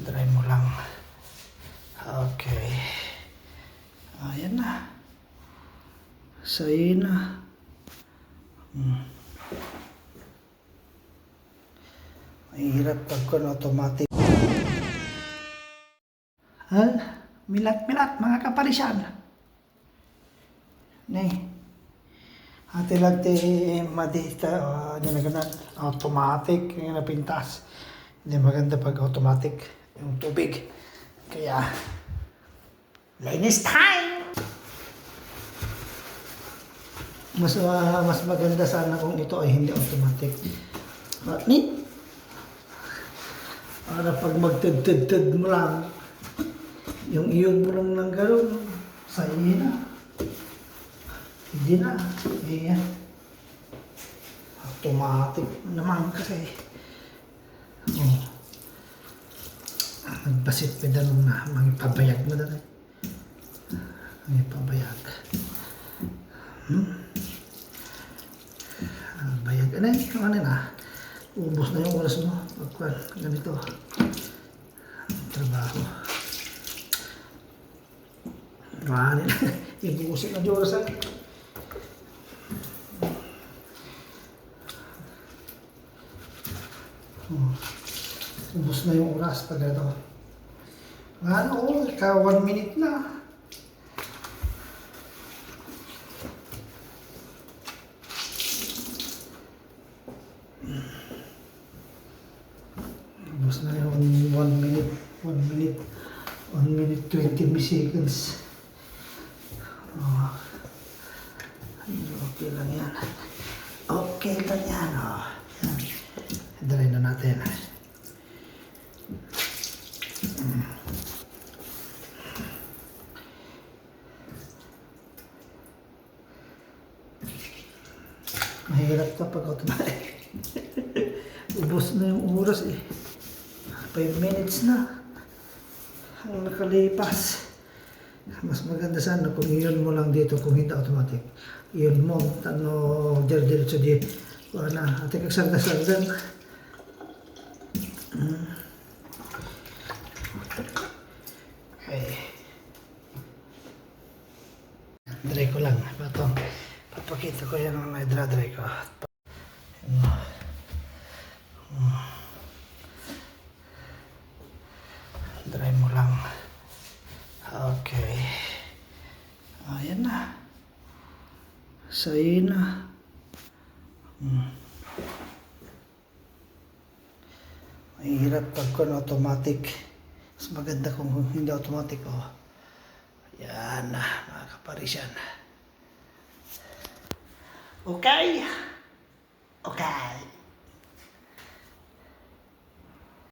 Try mo lang. Okay. Ayan na. Sa'yo na. Hmm. Mahirap pagkon automatic. Ha? Milat-milat mga kaparisan. Nay. Ate lagte madita uh, automatic yung napintas. Hindi maganda pag automatic yung tubig. Kaya linis time! Mas ah, mas maganda sana kung ito ay hindi automatic. But ni para pag magtid-tid mo lang, yung iyong mo lang ng gano'n, sa na. Hindi na. Ayan. Automatic naman kasi. Oh. Nagbasit pa dalong na. Mangipabayag mo na rin. Mangipabayag. Hmm? Ah, bayag. Ano yun? Ano na? Ubus na yung oras mo. Pagkuhan. Ganito. Trabaho. Rani na. Na Diyos ah. Hmm. Ubus na yung oras pag ito. Ano, oh, ka one minute na. Ubus na yung one minute, one minute, one minute, 20 seconds. Oh. Ay, okay lang yan. Okay lang yan, oh. Yan. Dry na natin. Mm. Mahirap kapag automatic. Ubus na yung oras eh. 5 minutes na. Ang nakalipas. Mas maganda sana kung iyon mo lang dito kung hindi automatic. Iyon mo, ano, dir-diretso di. Wala, ate kagsarga-sargan. Mm. Okay. Dry ko lang. Ito, papakita ko yan ang dry ko. Dry mo lang. Okay. Ayan na. Sa'yo na. Hmm. Mahirap pag kung automatic. Mas maganda kung hindi automatic. Oh. Yan na, mga kaparisyan. Okay? Okay.